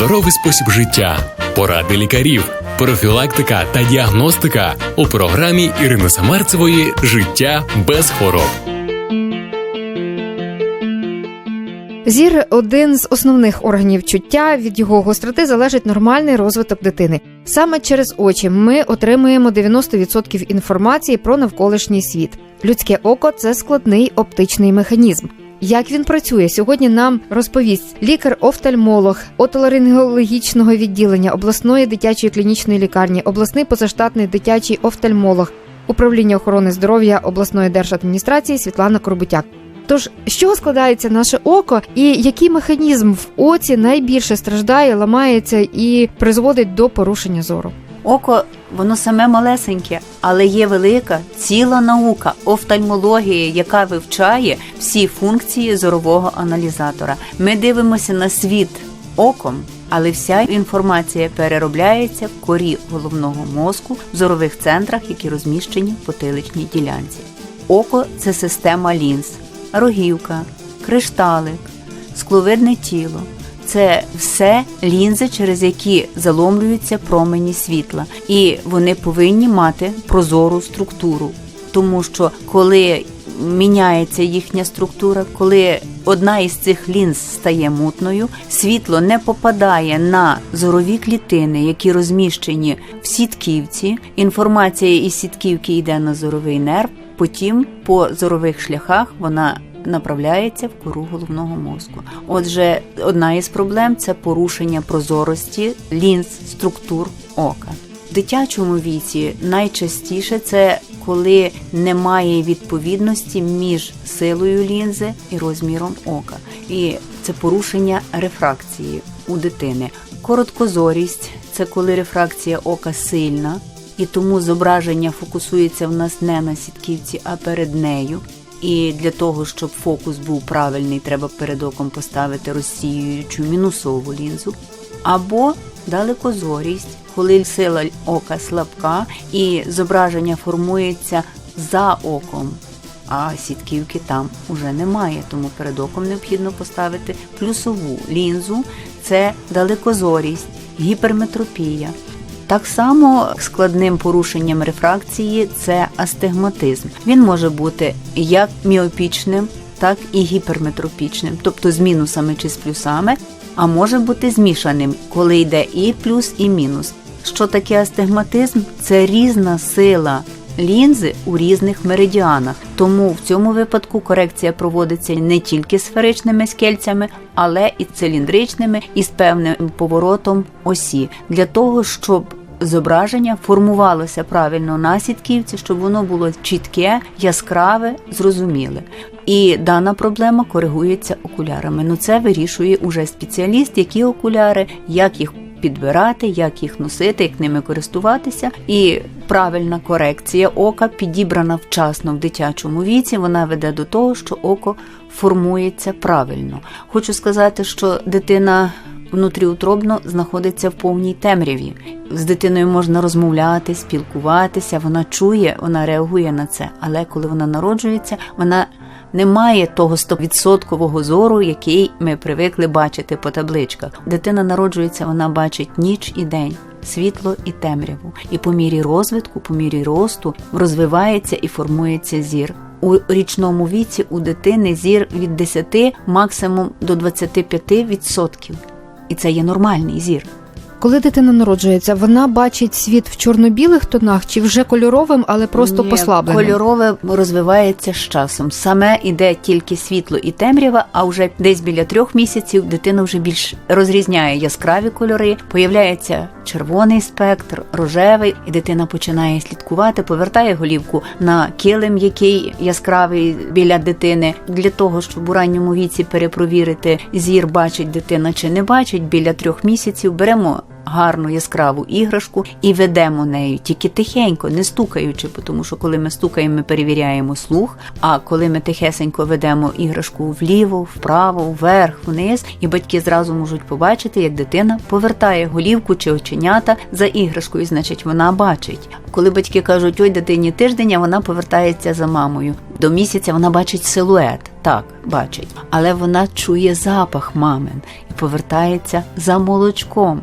здоровий спосіб життя, поради лікарів, профілактика та діагностика у програмі Ірини Самарцевої Життя без хвороб. Зір один з основних органів чуття. Від його гостроти залежить нормальний розвиток дитини. Саме через очі ми отримуємо 90% інформації про навколишній світ. Людське око це складний оптичний механізм. Як він працює сьогодні? Нам розповість лікар-офтальмолог отоларингологічного відділення обласної дитячої клінічної лікарні, обласний позаштатний дитячий офтальмолог управління охорони здоров'я обласної держадміністрації Світлана Корбутяк. Тож, з чого складається наше око, і який механізм в оці найбільше страждає, ламається і призводить до порушення зору? Око, воно саме малесеньке, але є велика ціла наука офтальмологія, яка вивчає всі функції зорового аналізатора. Ми дивимося на світ оком. Але вся інформація переробляється в корі головного мозку в зорових центрах, які розміщені в потиличній ділянці. Око це система лінз, рогівка, кришталик, скловидне тіло. Це все лінзи, через які заломлюються промені світла, і вони повинні мати прозору структуру, тому що коли міняється їхня структура, коли одна із цих лінз стає мутною, світло не попадає на зорові клітини, які розміщені в сітківці. Інформація із сітківки йде на зоровий нерв. Потім по зорових шляхах вона направляється в кору головного мозку. Отже, одна із проблем це порушення прозорості лінз структур ока. В дитячому віці найчастіше це коли немає відповідності між силою лінзи і розміром ока, і це порушення рефракції у дитини. Короткозорість це коли рефракція ока сильна, і тому зображення фокусується в нас не на сітківці, а перед нею. І для того, щоб фокус був правильний, треба перед оком поставити розсіюючу мінусову лінзу. Або далекозорість, коли сила ока слабка і зображення формується за оком, а сітківки там уже немає. Тому перед оком необхідно поставити плюсову лінзу це далекозорість, гіперметропія. Так само складним порушенням рефракції це астигматизм. Він може бути як міопічним, так і гіперметропічним, тобто з мінусами чи з плюсами, а може бути змішаним, коли йде і плюс, і мінус. Що таке астигматизм? Це різна сила лінзи у різних меридіанах. Тому в цьому випадку корекція проводиться не тільки сферичними скельцями, але і циліндричними, і з певним поворотом осі, для того, щоб зображення формувалося правильно на сітківці, щоб воно було чітке, яскраве, зрозуміле. І дана проблема коригується окулярами. Ну це вирішує уже спеціаліст, які окуляри, як їх підбирати, як їх носити, як ними користуватися. І правильна корекція ока підібрана вчасно в дитячому віці. Вона веде до того, що око формується правильно. Хочу сказати, що дитина. Внутріутробно знаходиться в повній темряві. З дитиною можна розмовляти, спілкуватися, вона чує, вона реагує на це. Але коли вона народжується, вона не має того 100% зору, який ми привикли бачити по табличках. Дитина народжується, вона бачить ніч і день. Світло і темряву, і по мірі розвитку, по мірі росту розвивається і формується зір. У річному віці у дитини зір від 10 максимум до 25%. І це є нормальний зір. Коли дитина народжується, вона бачить світ в чорно-білих тонах чи вже кольоровим, але просто Ні, послабленим? Кольорове розвивається з часом. Саме іде тільки світло і темрява, а вже десь біля трьох місяців дитина вже більш розрізняє яскраві кольори. Появляється червоний спектр, рожевий, і дитина починає слідкувати, повертає голівку на килим, який яскравий біля дитини. Для того, щоб у ранньому віці перепровірити зір, бачить дитина чи не бачить, біля трьох місяців беремо гарну яскраву іграшку і ведемо нею тільки тихенько, не стукаючи, тому що коли ми стукаємо, ми перевіряємо слух. А коли ми тихесенько ведемо іграшку вліво, вправо, вверх, вниз, і батьки зразу можуть побачити, як дитина повертає голівку чи оченята за іграшкою, значить вона бачить. Коли батьки кажуть, ой, дитині тиждень, а вона повертається за мамою. До місяця вона бачить силует, так, бачить, але вона чує запах мамин і повертається за молочком.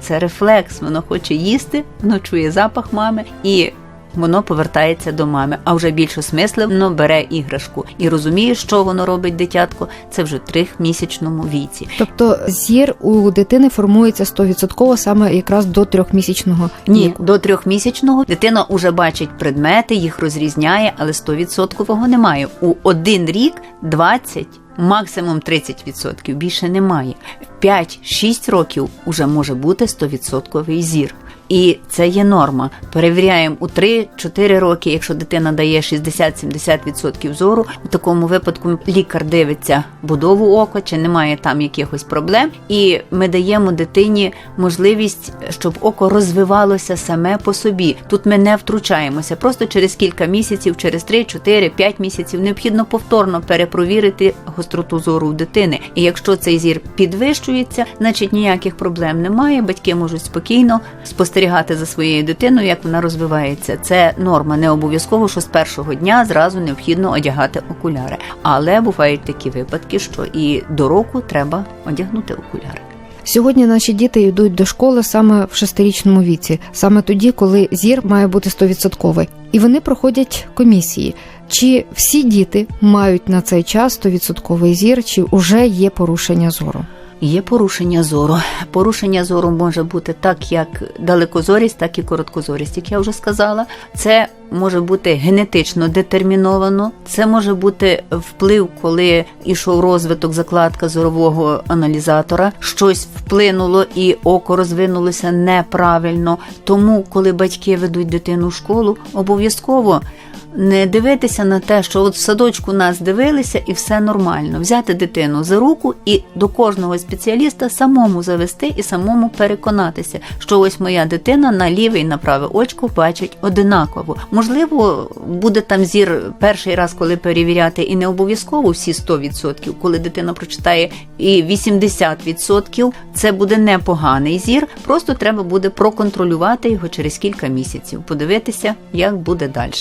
Це рефлекс, воно хоче їсти, воно чує запах мами і воно повертається до мами. А вже більш осмислено бере іграшку і розуміє, що воно робить дитятко. Це вже в трьохмісячному віці. Тобто зір у дитини формується 100% саме якраз до трьохмісячного Ні, віку. до трьохмісячного дитина вже бачить предмети, їх розрізняє, але 100% немає. У один рік 20, максимум 30%, більше немає. В 5-6 років уже може бути 100% зір. І це є норма. Перевіряємо у 3-4 роки, якщо дитина дає 60-70% зору. У такому випадку лікар дивиться будову ока, чи немає там якихось проблем, і ми даємо дитині можливість, щоб око розвивалося саме по собі. Тут ми не втручаємося. Просто через кілька місяців, через 3, 4, 5 місяців необхідно повторно перепровірити гостроту зору у дитини. І якщо цей зір підвищується, значить ніяких проблем немає. Батьки можуть спокійно спостерігати за своєю дитиною, як вона розвивається. Це норма. Не обов'язково, що з першого дня зразу необхідно одягати окуляри. Але бувають такі випадки, що і до року треба одягнути окуляри. Сьогодні наші діти йдуть до школи саме в шестирічному віці, саме тоді, коли зір має бути 100%. І вони проходять комісії. Чи всі діти мають на цей час 100% зір, чи вже є порушення зору? Є порушення зору. Порушення зору може бути так, як далекозорість, так і короткозорість, як я вже сказала. Це може бути генетично детерміновано. Це може бути вплив, коли ішов розвиток закладка зорового аналізатора. Щось вплинуло і око розвинулося неправильно. Тому, коли батьки ведуть дитину в школу, обов'язково. Не дивитися на те, що от в садочку нас дивилися і все нормально. Взяти дитину за руку і до кожного спеціаліста самому завести і самому переконатися, що ось моя дитина на ліве і на праве очко бачить одинаково. Можливо, буде там зір перший раз, коли перевіряти, і не обов'язково всі 100%, коли дитина прочитає і 80%, це буде непоганий зір. Просто треба буде проконтролювати його через кілька місяців, подивитися, як буде далі.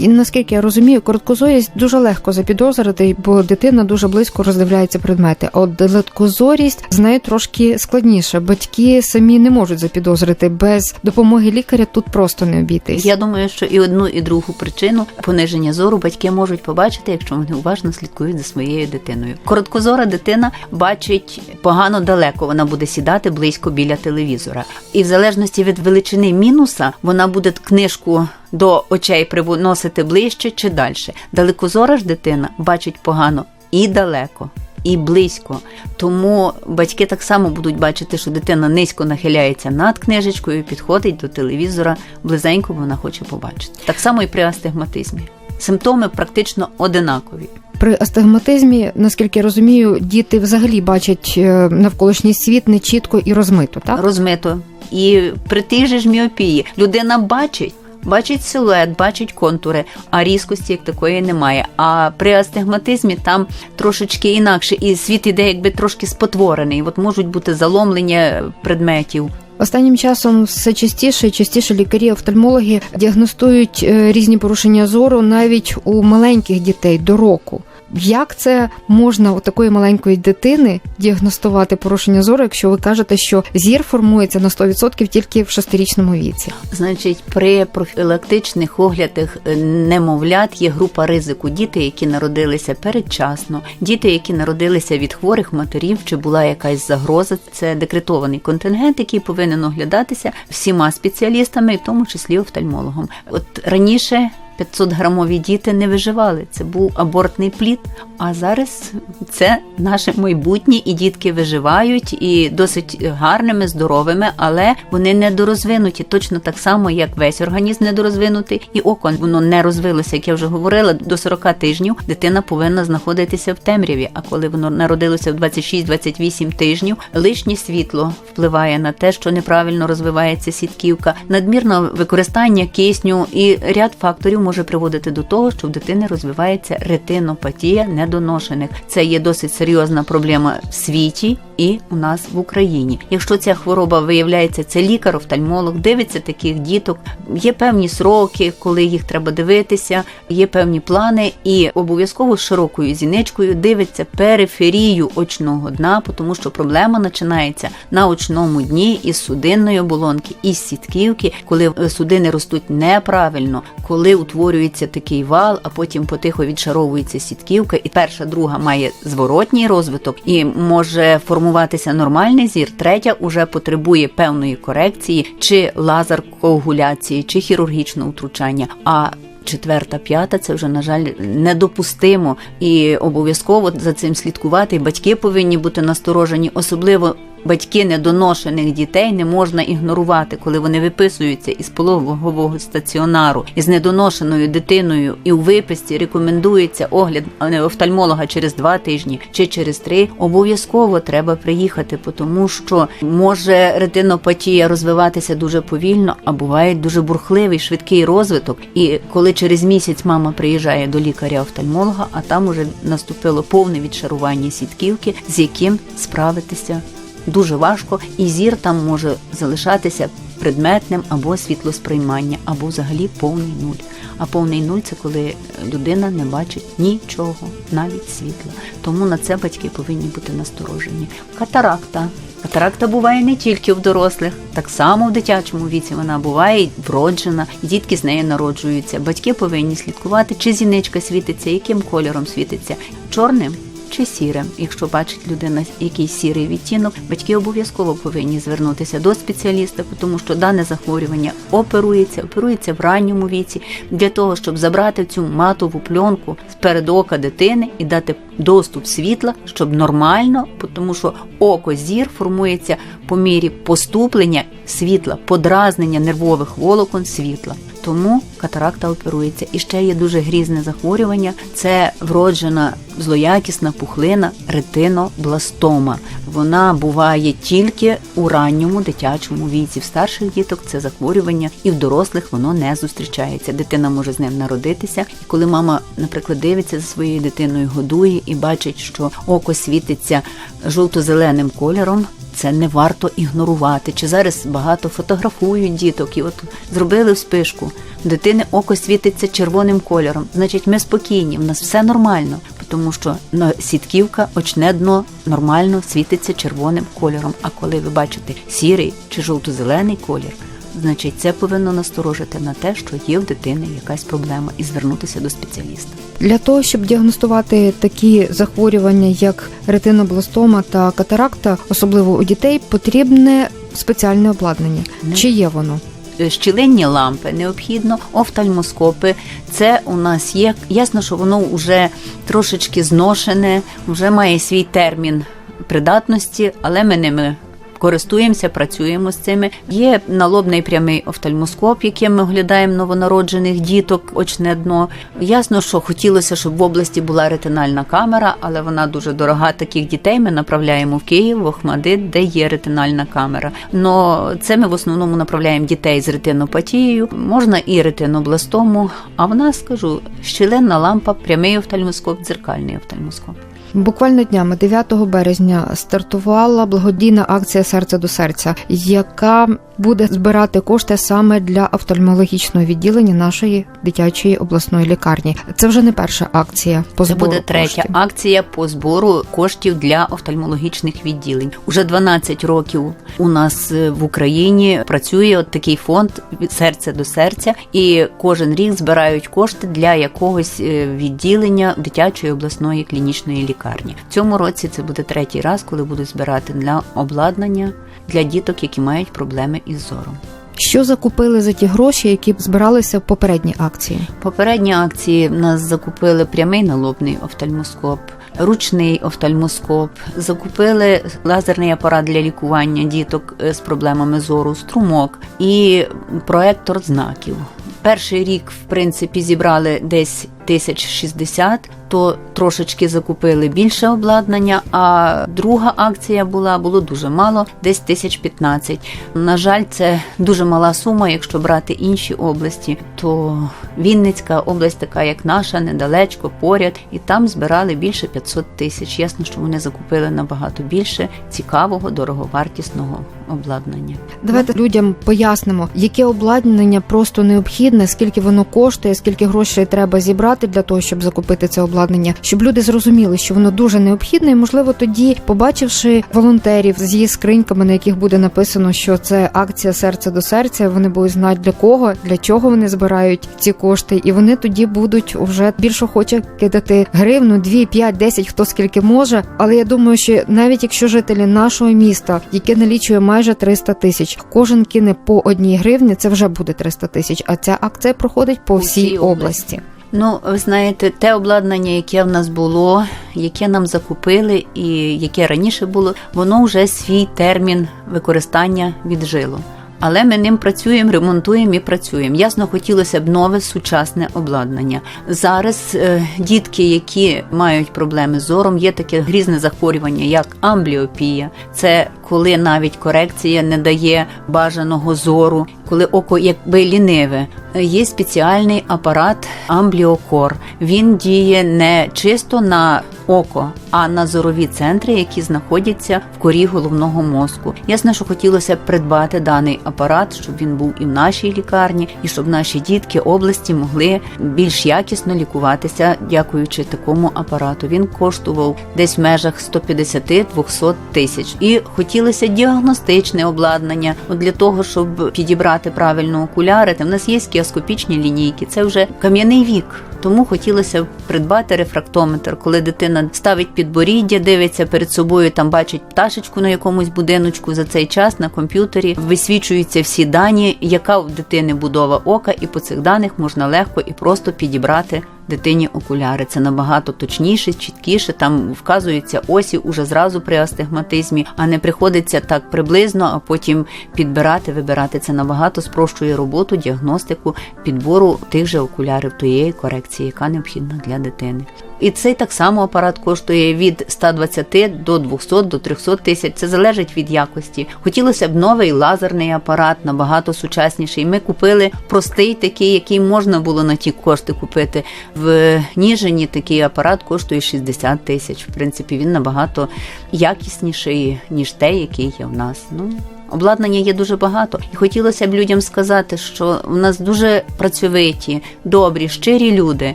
І наскільки я розумію, короткозорість дуже легко запідозрити, бо дитина дуже близько роздивляється предмети. А от далекозорість з нею трошки складніше. Батьки самі не можуть запідозрити без допомоги лікаря. Тут просто не обійтись. Я думаю, що і одну, і другу причину пониження зору батьки можуть побачити, якщо вони уважно слідкують за своєю дитиною. Короткозора дитина бачить погано далеко, вона буде сідати близько біля телевізора. І в залежності від величини мінуса вона буде книжку до очей привносити ближче чи далі. Далекозора ж дитина бачить погано і далеко. І близько, тому батьки так само будуть бачити, що дитина низько нахиляється над книжечкою, підходить до телевізора близенько, вона хоче побачити. Так само і при астигматизмі. Симптоми практично одинакові. При астигматизмі, наскільки я розумію, діти взагалі бачать е, навколишній світ не чітко і розмито, так? Розмито. І при тій же ж міопії людина бачить. Бачить силует, бачить контури, а різкості як такої немає. А при астигматизмі там трошечки інакше, і світ іде якби трошки спотворений. От можуть бути заломлення предметів. Останнім часом все частіше і частіше лікарі-офтальмологи діагностують е, різні порушення зору навіть у маленьких дітей до року. Як це можна у такої маленької дитини діагностувати порушення зору, якщо ви кажете, що зір формується на 100% тільки в шестирічному віці? Значить, при профілактичних оглядах е, немовлят є група ризику. Діти, які народилися передчасно, діти, які народилися від хворих матерів, чи була якась загроза. Це декретований контингент, який повинен оглядатися всіма спеціалістами, в тому числі офтальмологом. От раніше. 500 грамові діти не виживали. Це був абортний плід. А зараз це наше майбутнє, і дітки виживають і досить гарними, здоровими, але вони недорозвинуті, точно так само, як весь організм недорозвинутий, і око воно не розвилося, як я вже говорила. До 40 тижнів дитина повинна знаходитися в темряві. А коли воно народилося в 26-28 тижнів, лишнє світло впливає на те, що неправильно розвивається сітківка, надмірне використання кисню і ряд факторів може приводити до того, що в дитини розвивається ретинопатія недоношених. Це є досить серйозна проблема в світі і у нас в Україні. Якщо ця хвороба виявляється, це лікар, офтальмолог, дивиться таких діток. Є певні сроки, коли їх треба дивитися, є певні плани, і обов'язково широкою зіничкою дивиться периферію очного дна, тому що проблема починається на очному дні із судинної оболонки, із сітківки, коли судини ростуть неправильно, коли утворюється такий вал, а потім потихо відшаровується сітківка, і перша, друга має зворотній розвиток і може формуватися нормальний зір. Третя уже потребує певної корекції, чи лазер коагуляції, чи хірургічного втручання. А Четверта, п'ята це вже на жаль недопустимо і обов'язково за цим слідкувати. Батьки повинні бути насторожені, особливо батьки недоношених дітей не можна ігнорувати, коли вони виписуються із пологового стаціонару із недоношеною дитиною, і у виписці рекомендується огляд офтальмолога через два тижні чи через три. Обов'язково треба приїхати, тому що може ретинопатія розвиватися дуже повільно, а буває дуже бурхливий швидкий розвиток. І коли через місяць мама приїжджає до лікаря-офтальмолога, а там уже наступило повне відшарування сітківки, з яким справитися дуже важко, і зір там може залишатися предметним або світлосприймання, або взагалі повний нуль. А повний нуль це коли людина не бачить нічого, навіть світла. Тому на це батьки повинні бути насторожені. Катаракта. Катаракта буває не тільки в дорослих, так само в дитячому віці вона буває вроджена, і дітки з нею народжуються. Батьки повинні слідкувати, чи зіничка світиться, яким кольором світиться чорним чи сірим. Якщо бачить людина якийсь сірий відтінок, батьки обов'язково повинні звернутися до спеціаліста, тому що дане захворювання оперується, оперується в ранньому віці для того, щоб забрати цю матову пленку з перед ока дитини і дати доступ світла, щоб нормально, тому що око зір формується по мірі поступлення світла, подразнення нервових волокон світла. Тому катаракта оперується. І ще є дуже грізне захворювання. Це вроджена злоякісна пухлина ретинобластома. Вона буває тільки у ранньому дитячому віці. В старших діток це захворювання, і в дорослих воно не зустрічається. Дитина може з ним народитися. І коли мама, наприклад, дивиться за своєю дитиною, годує і бачить, що око світиться жовто-зеленим кольором. Це не варто ігнорувати. Чи зараз багато фотографують діток, і от зробили вспишку. Дитини око світиться червоним кольором. Значить, ми спокійні, в нас все нормально, тому що сітківка, очне дно нормально світиться червоним кольором. А коли ви бачите сірий чи жовто-зелений колір, значить це повинно насторожити на те, що є в дитини якась проблема, і звернутися до спеціаліста. Для того щоб діагностувати такі захворювання, як ретинобластома та катаракта, особливо у дітей, потрібне спеціальне обладнання. Не. Чи є воно? Щілинні лампи необхідно, офтальмоскопи. Це у нас є. Ясно, що воно вже трошечки зношене, вже має свій термін придатності, але ми ними. Користуємося, працюємо з цими. Є налобний прямий офтальмоскоп, яким ми оглядаємо новонароджених діток, очне дно. Ясно, що хотілося, щоб в області була ретинальна камера, але вона дуже дорога. Таких дітей ми направляємо в Київ, в Охмадит, де є ретинальна камера. Но це ми в основному направляємо дітей з ретинопатією. Можна і ретинобластому. А в нас скажу щілинна лампа, прямий офтальмоскоп, дзеркальний офтальмоскоп. Буквально днями 9 березня стартувала благодійна акція Серце до серця, яка буде збирати кошти саме для офтальмологічного відділення нашої дитячої обласної лікарні. Це вже не перша акція по Це буде третя коштів. акція по збору коштів для офтальмологічних відділень. Уже 12 років у нас е, в Україні працює от такий фонд від серця до серця, і кожен рік збирають кошти для якогось е, відділення дитячої обласної клінічної лікарні. В цьому році це буде третій раз, коли будуть збирати для обладнання для діток, які мають проблеми із зором. Що закупили за ті гроші, які збиралися в попередній акції? Попередні акції в нас закупили прямий налобний офтальмоскоп, ручний офтальмоскоп, закупили лазерний апарат для лікування діток е, з проблемами зору, струмок і проектор знаків. Перший рік, в принципі, зібрали десь тисяч шістдесят, то трошечки закупили більше обладнання. А друга акція була було дуже мало, десь тисяч п'ятнадцять. На жаль, це дуже мала сума. Якщо брати інші області, то Вінницька область, така як наша, недалечко, поряд, і там збирали більше 500 тисяч. Ясно, що вони закупили набагато більше цікавого, дороговартісного обладнання. Давайте людям пояснимо, яке обладнання просто необхідне, скільки воно коштує, скільки грошей треба зібрати для того, щоб закупити це обладнання, щоб люди зрозуміли, що воно дуже необхідне, і можливо тоді, побачивши волонтерів з її скриньками, на яких буде написано, що це акція серце до серця, вони будуть знати для кого, для чого вони збирають ці кошти, і вони тоді будуть вже більш охоче кидати гривну, 2, 5, 10, хто скільки може. Але я думаю, що навіть якщо жителі нашого міста, яке налічує майже 300 тисяч, кожен кине по одній гривні, це вже буде 300 тисяч. А ця акція проходить по всій області. Ну, ви знаєте, те обладнання, яке в нас було, яке нам закупили і яке раніше було, воно вже свій термін використання віджило. Але ми ним працюємо, ремонтуємо і працюємо. Ясно, хотілося б нове сучасне обладнання. Зараз е, дітки, які мають проблеми з зором, є таке грізне захворювання, як амбліопія. Це коли навіть корекція не дає бажаного зору, коли око якби ліниве. Є спеціальний апарат амбліокор. Він діє не чисто на око, а на зорові центри, які знаходяться в корі головного мозку. Ясно, що хотілося придбати даний апарат, щоб він був і в нашій лікарні, і щоб наші дітки області могли більш якісно лікуватися, дякуючи такому апарату. Він коштував десь в межах 150-200 тисяч. І хотілося діагностичне обладнання для того, щоб підібрати правильно окуляри. Та в нас є кіоскопічні лінійки. Це вже кам'яний вік. Тому хотілося б придбати рефрактометр, коли дитина ставить підборіддя, дивиться перед собою, там бачить пташечку на якомусь будиночку. За цей час на комп'ютері висвічуються всі дані, яка в дитини будова ока, і по цих даних можна легко і просто підібрати дитині окуляри. Це набагато точніше, чіткіше. Там вказуються осі уже зразу при астигматизмі, а не приходиться так приблизно, а потім підбирати, вибирати. Це набагато спрощує роботу, діагностику, підбору тих же окулярів тієї корекції, яка необхідна для дитини. І цей так само апарат коштує від 120 до 200 до 300 тисяч. Це залежить від якості. Хотілося б новий лазерний апарат, набагато сучасніший. Ми купили простий такий, який можна було на ті кошти купити. В Ніжині такий апарат коштує 60 тисяч. В принципі, він набагато якісніший, ніж те, який є в нас. Ну, Обладнання є дуже багато, і хотілося б людям сказати, що в нас дуже працьовиті, добрі, щирі люди,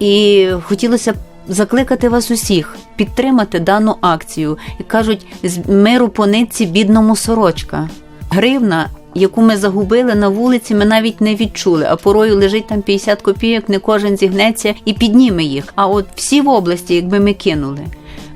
і хотілося б. Закликати вас усіх підтримати дану акцію і кажуть з миру по нитці бідному сорочка. Гривна, яку ми загубили на вулиці, ми навіть не відчули. А порою лежить там 50 копійок, не кожен зігнеться і підніме їх. А от всі в області, якби ми кинули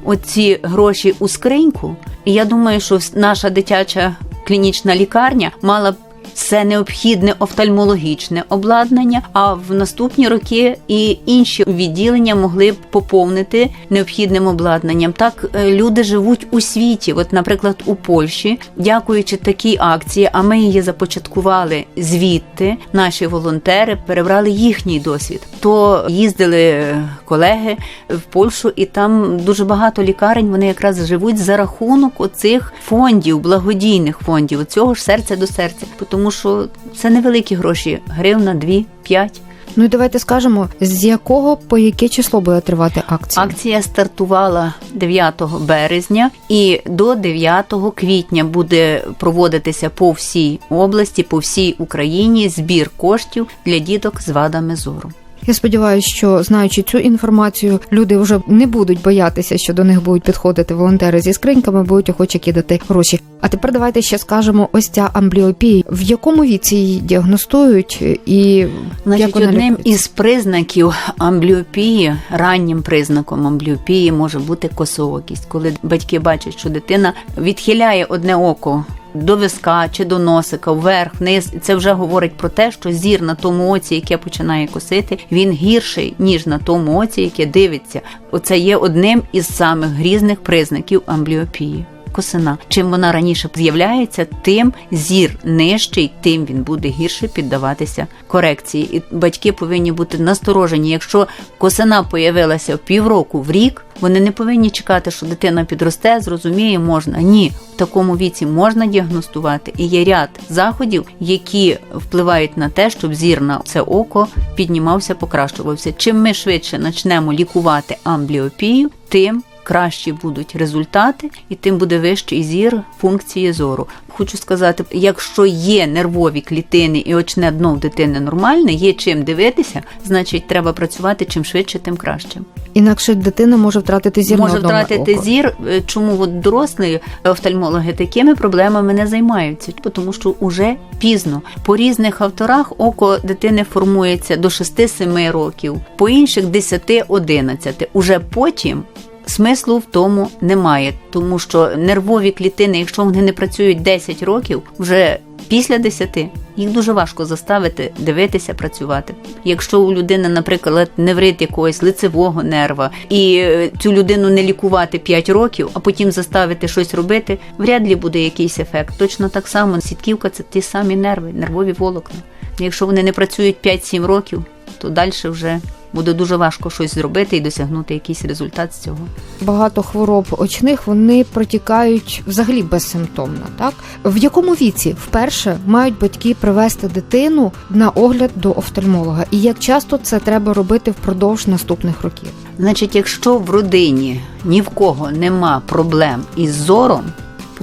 оці гроші у скриньку, і я думаю, що наша дитяча клінічна лікарня мала б все необхідне офтальмологічне обладнання. А в наступні роки і інші відділення могли б поповнити необхідним обладнанням. Так е, люди живуть у світі. От, наприклад, у Польщі, дякуючи такій акції, а ми її започаткували звідти. Наші волонтери перебрали їхній досвід. То їздили е, колеги в Польщу, і там дуже багато лікарень. Вони якраз живуть за рахунок оцих фондів, благодійних фондів, цього ж серця до серця. Тому що це невеликі гроші, гривна, дві, п'ять. Ну і давайте скажемо, з якого по яке число буде тривати акція? Акція стартувала 9 березня і до 9 квітня буде проводитися по всій області, по всій Україні збір коштів для діток з вадами зору. Я сподіваюся, що знаючи цю інформацію, люди вже не будуть боятися, що до них будуть підходити волонтери зі скриньками, будуть охоче кидати гроші. А тепер давайте ще скажемо: ось ця амбліопія. В якому віці її діагностують і Значить, як вона одним лікується? із признаків амбліопії, раннім признаком амбліопії може бути косоокість, коли батьки бачать, що дитина відхиляє одне око до виска чи до носика, вверх, вниз. Це вже говорить про те, що зір на тому оці, яке починає косити, він гірший ніж на тому оці, яке дивиться. Оце є одним із самих грізних признаків амбліопії. Косина. Чим вона раніше з'являється, тим зір нижчий, тим він буде гірше піддаватися корекції. І батьки повинні бути насторожені. Якщо косина появилася в півроку в рік, вони не повинні чекати, що дитина підросте, зрозуміє, можна. Ні, в такому віці можна діагностувати. І є ряд заходів, які впливають на те, щоб зір на це око піднімався, покращувався. Чим ми швидше почнемо лікувати амбліопію, тим кращі будуть результати, і тим буде вищий зір функції зору. Хочу сказати, якщо є нервові клітини і очне дно в дитини нормальне, є чим дивитися, значить треба працювати чим швидше, тим краще. Інакше дитина може втратити зір Може на одному втратити оку. зір. Е, Чому от дорослі офтальмологи такими проблемами не займаються? Тому що уже пізно. По різних авторах око дитини формується до 6-7 років, по інших 10-11. Уже потім. Смислу в тому немає, тому що нервові клітини, якщо вони не працюють 10 років, вже після 10 їх дуже важко заставити дивитися, працювати. Якщо у людини, наприклад, неврит якогось лицевого нерва, і е, цю людину не лікувати 5 років, а потім заставити щось робити, вряд ли буде якийсь ефект. Точно так само сітківка це ті самі нерви, нервові волокна. Якщо вони не працюють 5-7 років, то далі вже буде дуже важко щось зробити і досягнути якийсь результат з цього. Багато хвороб очних вони протікають взагалі безсимптомно. Так в якому віці вперше мають батьки привести дитину на огляд до офтальмолога, і як часто це треба робити впродовж наступних років? Значить, якщо в родині ні в кого нема проблем із зором,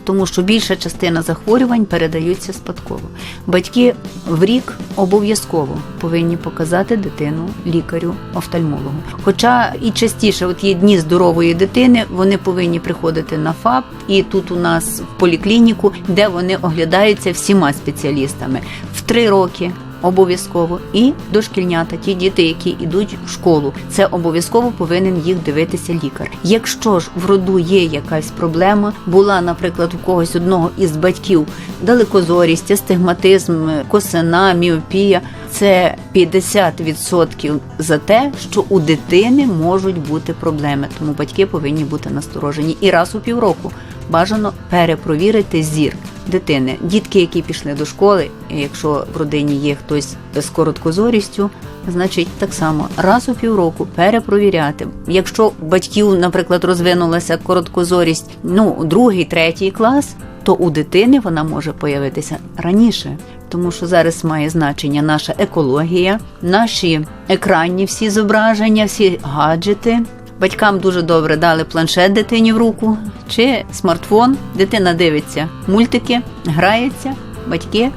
тому що більша частина захворювань передаються спадково. Батьки в рік обов'язково повинні показати дитину лікарю офтальмологу. Хоча і частіше, от є дні здорової дитини, вони повинні приходити на ФАП, і тут у нас в поліклініку, де вони оглядаються всіма спеціалістами в три роки. Обов'язково. І дошкільнята, ті діти, які йдуть в школу, це обов'язково повинен їх дивитися лікар. Якщо ж в роду є якась проблема, була, наприклад, у когось одного із батьків далекозорість, астигматизм, косина, міопія, це 50% за те, що у дитини можуть бути проблеми, тому батьки повинні бути насторожені. І раз у півроку бажано перепровірити зір дитини. Дітки, які пішли до школи, якщо в родині є хтось з короткозорістю, значить так само раз у півроку перепровіряти. Якщо батьків, наприклад, розвинулася короткозорість, ну другий, третій клас, то у дитини вона може появитися раніше. Тому що зараз має значення наша екологія, наші екранні всі зображення, всі гаджети, Батькам дуже добре дали планшет дитині в руку чи смартфон. Дитина дивиться мультики, грається, батьки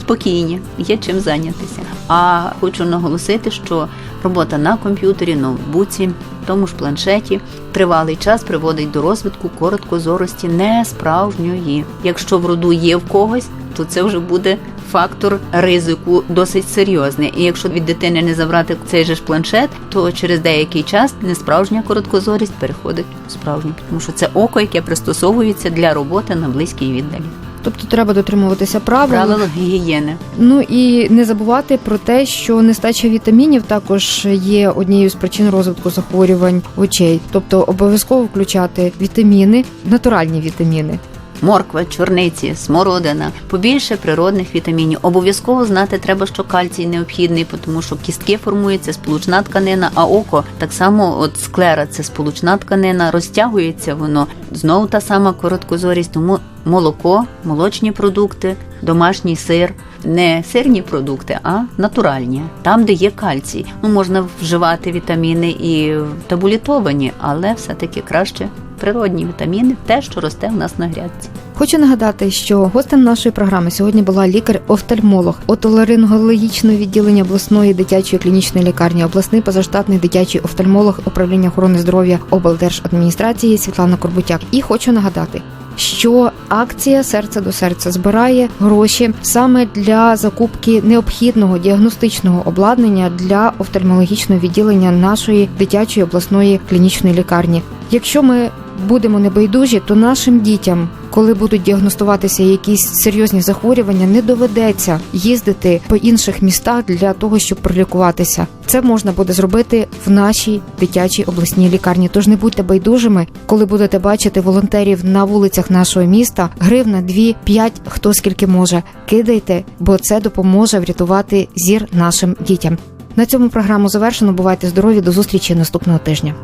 спокійні, є чим зайнятися. А хочу наголосити, що робота на комп'ютері, ноутбуці, тому ж планшеті тривалий час приводить до розвитку короткозорості несправжньої. Якщо в роду є в когось, то це вже буде фактор ризику досить серйозний. І якщо від дитини не забрати цей же ж планшет, то через деякий час несправжня короткозорість переходить у справжню, тому що це око, яке пристосовується для роботи на близькій віддалі. Тобто треба дотримуватися правил. Правила гігієни. Ну і не забувати про те, що нестача вітамінів також є однією з причин розвитку захворювань очей, тобто обов'язково включати вітаміни, натуральні вітаміни. Морква, чорниці, смородина, побільше природних вітамінів. Обов'язково знати треба, що кальцій необхідний, тому що кістки формується сполучна тканина, а око так само, от склера це сполучна тканина, розтягується воно знову та сама короткозорість, тому молоко, молочні продукти, домашній сир. Не сирні продукти, а натуральні, там, де є кальцій. Ну можна вживати вітаміни і табулітовані, але все-таки краще природні вітаміни, те, що росте в нас на грядці. Хочу нагадати, що гостем нашої програми сьогодні була лікар-офтальмолог отоларингологічного відділення обласної дитячої клінічної лікарні, обласний позаштатний дитячий офтальмолог управління охорони здоров'я облдержадміністрації Світлана Корбутяк. І хочу нагадати. Що акція серце до серця збирає гроші саме для закупки необхідного діагностичного обладнання для офтальмологічного відділення нашої дитячої обласної клінічної лікарні. Якщо ми будемо небайдужі, то нашим дітям коли будуть діагностуватися якісь серйозні захворювання, не доведеться їздити по інших містах для того, щоб пролікуватися. Це можна буде зробити в нашій дитячій обласній лікарні. Тож не будьте байдужими, коли будете бачити волонтерів на вулицях нашого міста. Гривна, дві, п'ять, хто скільки може. Кидайте, бо це допоможе врятувати зір нашим дітям. На цьому програму завершено. Бувайте здорові. До зустрічі наступного тижня.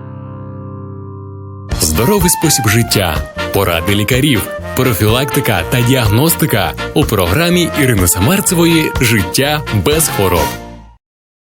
Здоровий спосіб життя, поради лікарів, профілактика та діагностика у програмі Ірини Самарцевої Життя без хвороб.